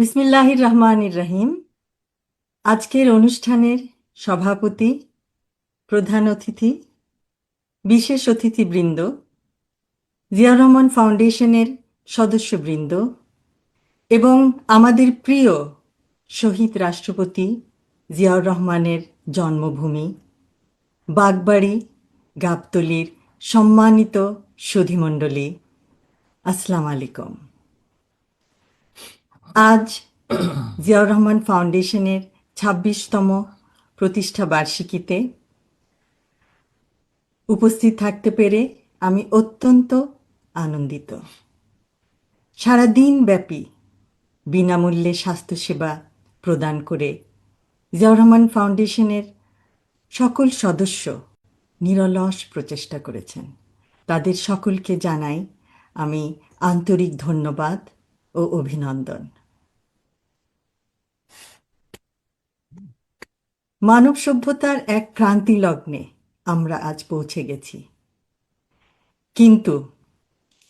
বিসমিল্লাহির রহমানির রহিম। আজকের অনুষ্ঠানের সভাপতি, প্রধান অতিথি, বিশেষ অতিথিবৃন্দ জিয়া রহমান ফাউন্ডেশনের সদস্যবৃন্দ এবং আমাদের প্রিয় শহীদ রাষ্ট্রপতি জিয়াউর রহমানের জন্মভূমি, বাগবাড়ি গাবতলির সম্মানিত সুধীমণ্ডলী আসসালামু আলাইকুম। আজ জিয়াউর রহমান ফাউন্ডেশনের ছাব্বিশতম প্রতিষ্ঠা বার্ষিকীতে উপস্থিত থাকতে পেরে আমি অত্যন্ত আনন্দিত। সারা দিন ব্যাপী বিনামূল্যে স্বাস্থ্যসেবা প্রদান করে জিয়াউর রহমান ফাউন্ডেশনের সকল সদস্য নিরলস প্রচেষ্টা করেছেন। তাদের সকলকে জানাই আমি আন্তরিক ধন্যবাদ ও অভিনন্দন। মানব সভ্যতার এক ক্রান্তি লগ্নে আমরা আজ পৌঁছে গেছি। কিন্তু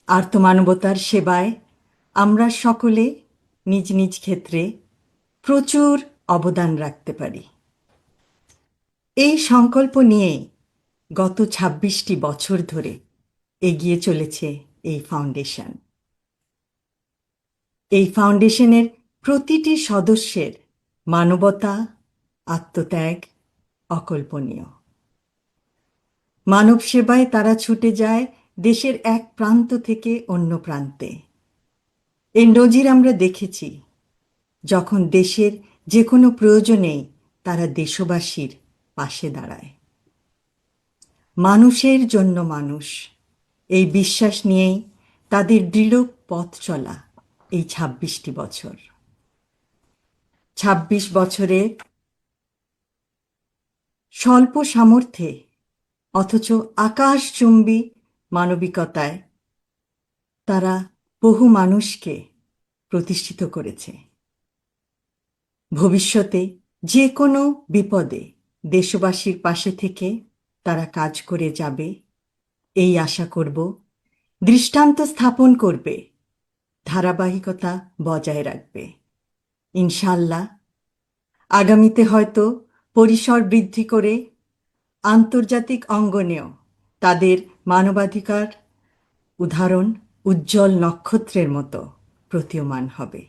আর্তমানবতার সেবায় আমরা সকলে নিজ নিজ ক্ষেত্রে প্রচুর অবদান রাখতে পারি। এই সংকল্প নিয়েই গত ছাব্বিশটি বছর ধরে এগিয়ে চলেছে এই ফাউন্ডেশন। এই ফাউন্ডেশনের প্রতিটি সদস্যের মানবতা আত্মত্যাগ, অকল্পনীয়। মানব সেবায় তারা ছুটে যায় দেশের এক প্রান্ত থেকে অন্য প্রান্তে। এই নজির আমরা দেখেছি, যখন দেশের যে কোনো প্রয়োজনেই তারা দেশবাসীর পাশে দাঁড়ায়। মানুষের জন্য মানুষ, এই বিশ্বাস নিয়েই তাদের দৃঢ় পথ চলা এই ছাব্বিশটি বছর। ছাব্বিশ বছরে স্বল্প সামর্থ্যে, অথচ আকাশচুম্বী মানবিকতায় তারা বহু মানুষকে প্রতিষ্ঠিত করেছে। ভবিষ্যতে যে কোনো বিপদে দেশবাসীর পাশে থেকে তারা কাজ করে যাবে, এই আশা করব। দৃষ্টান্ত স্থাপন করবে, ধারাবাহিকতা বজায় রাখবে। ইনশাল্লাহ আগামীতে হয়তো পরিসর বৃদ্ধি করে আন্তর্জাতিক অঙ্গনেও তাদের মানবাধিকার, উদাহরণ, উজ্জ্বল নক্ষত্রের মতো প্রতীয়মান হবে।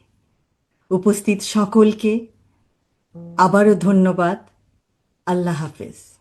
উপস্থিত সকলকে আবারও ধন্যবাদ। আল্লাহ হাফেজ।